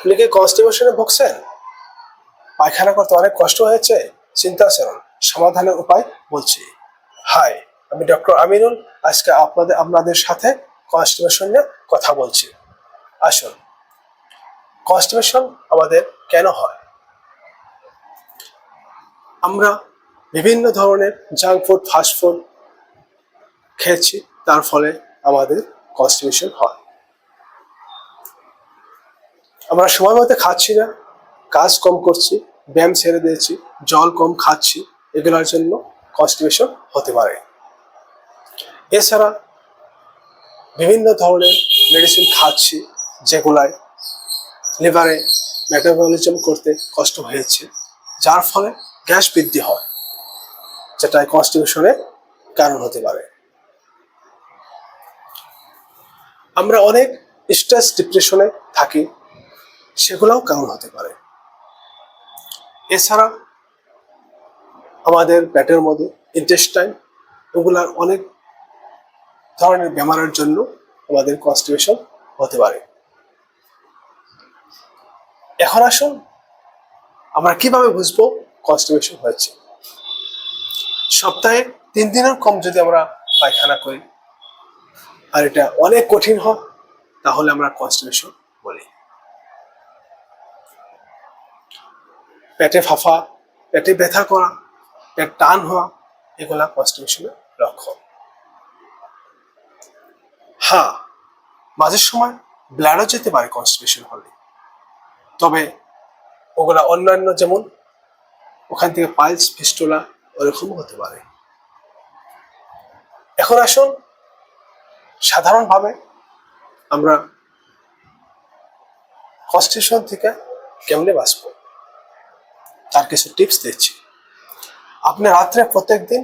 আপনি কি কনস্টিপেশনে ভুগছেন? পায়খানা করতে অনেক কষ্ট হয়েছে, চিন্তা করুন সমাধানের উপায় বলছি। হাই আমি ডক্টর আমিনুল, আজকে আপনাদের আপনাদের সাথে কনস্টিপেশন নিয়ে কথা বলছি। আসুন কনস্টিপেশন আমাদের কেন হয়? আমরা বিভিন্ন ধরনের জাঙ্ক ফুড ফাস্ট ফুড খেয়েছি, তার ফলে আমাদের কনস্টিপেশন হয়। আমরা সময় মতো খাচ্ছি না। কাজ কম করছি, ব্যায়াম ছেড়ে দিয়েছি, জল কম খাচ্ছি, এগুলোর জন্য কনস্টিপেশন হতে পারে। এছাড়া বিভিন্ন ধরনের মেডিসিন খাচ্ছি, যেগুলায় লিভারে মেটাবলিজম করতে কষ্ট হয়েছে, যার ফলে গ্যাস বৃদ্ধি হয় যেটা কনস্টিপেশনের কারণ হতে পারে। আমরা অনেক স্ট্রেস ডিপ্রেশনে থাকি সেগুলোও কারণ হতে পারে? এছাড়া আমাদের পেটের মধ্যে ইন্টেস্টাইন ওগুলার অনেক ধরনের বেমারের জন্য আমাদের কনস্টিপেশন হতে পারে। এখন আসুন, আমরা কীভাবে বুঝব কনস্টিপেশন হয়েছে? সপ্তাহে তিন দিনের কম যদি আমরা পায়খানা করি, আর এটা অনেক কঠিন হয়, তাহলে আমরা কনস্টিপেশন বলি। পেটে ফাফা, পেটে ব্যথা করা, পেট টান হওয়া, এগুলা কনস্টিপেশনের লক্ষণ হ্যাঁ মাঝের সময় ব্লাডও যেতে পারে কনস্টিপেশন হলে। তবে ওগুলা অন্যান্য যেমন ওখান থেকে পাইলস ফিস্টোলা ওরকম হতে পারে। এখন আসুন, সাধারণভাবে আমরা কনস্টিপেশন থেকে কেমনে বাঁচবো? তার কিছু টিপস দিচ্ছি। আপনি রাত্রে প্রত্যেক দিন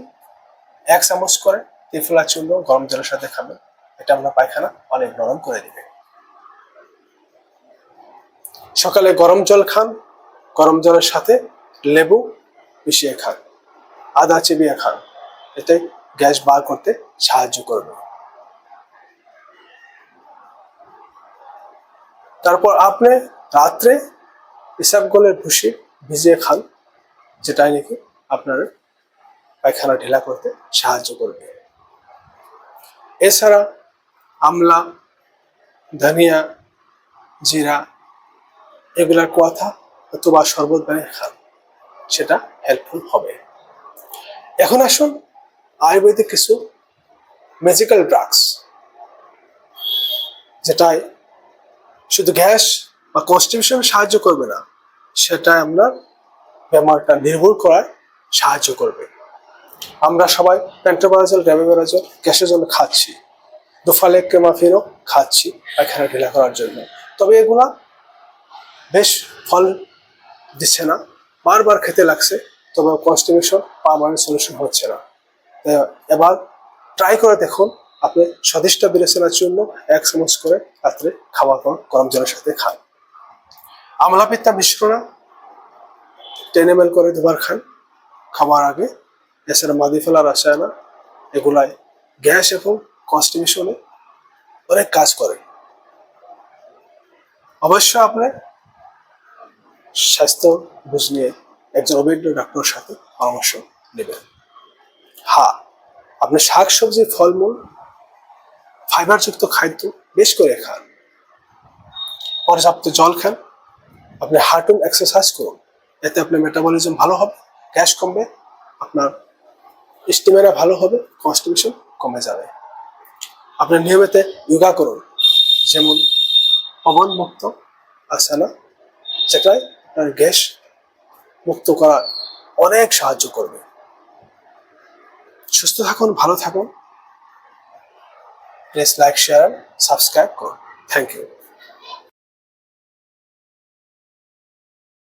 এক চামচ করে ত্রিফলা চূর্ণ গরম জলের সাথে খাবেন। এটা আপনার পায়খানা অনেক নরম করে দিবে। সকালে গরম জল খান, গরম জলের সাথে লেবু মিশিয়ে খান, আদা চিবিয়ে খান। এতে গ্যাস বার করতে সাহায্য করবে। তারপর আপনি রাত্রে ইসাবগোলের ভুসি ভিজিয়ে খান, যেটাই নাকি আপনার পায়খানা ঢিলা করতে সাহায্য করবে। এছাড়া আমলা, ধনিয়া, জিরা এগুলার কথা অথবা শরবত বানিয়ে খান, সেটা হেল্পফুল হবে। এখন আসুন আয়ুর্বেদিক কিছু ম্যাজিক্যাল ড্রাগস যেটাই শুধু গ্যাস বা কনস্টিপেশন সাহায্য করবে না সেটা আপনার বেমারটা নির্ভুল করায় সাহায্য করবে। আমরা সবাই প্যান্টোবারাজল র্যামিবারাজল গ্যাসের জন্য খাচ্ছি। দুফালে কেমাফিনও খাচ্ছি পায়খানা ঢিলা করার জন্য। তবে এগুলা বেশ ফল দিচ্ছে না। বারবার খেতে লাগছে, তবে কনস্টিপেশন পারমানেন্ট সলিউশন হচ্ছে না। এবার ট্রাই করে দেখুন আপনি স্বাদিষ্ট বিরেচনার জন্য এক চামচ করে রাত্রে পর গরম জলের সাথে খান। আমলা পিত্তা মিশ্রণা টেন এম করে দুবার খান। খাওয়ার আগে এছাড়া মাদি ফেলা রাসায়না, এগুলাই গ্যাস এবং কনস্টিপেশনে অনেক কাজ করে। অবশ্য আপনি স্বাস্থ্য বুঝ নিয়ে একজন অভিজ্ঞ ডাক্তারের সাথে পরামর্শ নেবেন। হ্যাঁ আপনি শাক সবজি ফলমূল ফাইবারযুক্ত খাদ্য বেশ করে খান। পর্যাপ্ত জল খান। আপনি হার্টুন এক্সারসাইজ করুন। এতে আপনার মেটাবলিজম ভালো হবে গ্যাস কমবে, আপনার স্টিমেরা ভালো হবে কনস্টিপেশন কমে যাবে। আপনি নিয়মিত যোগা করুন, যেমন পবন মুক্ত আসানা যেটাই আপনার গ্যাস মুক্ত করা অনেক সাহায্য করবে। সুস্থ থাকুন, ভালো থাকুন। প্লিজ লাইক শেয়ার সাবস্ক্রাইব করুন। Thank you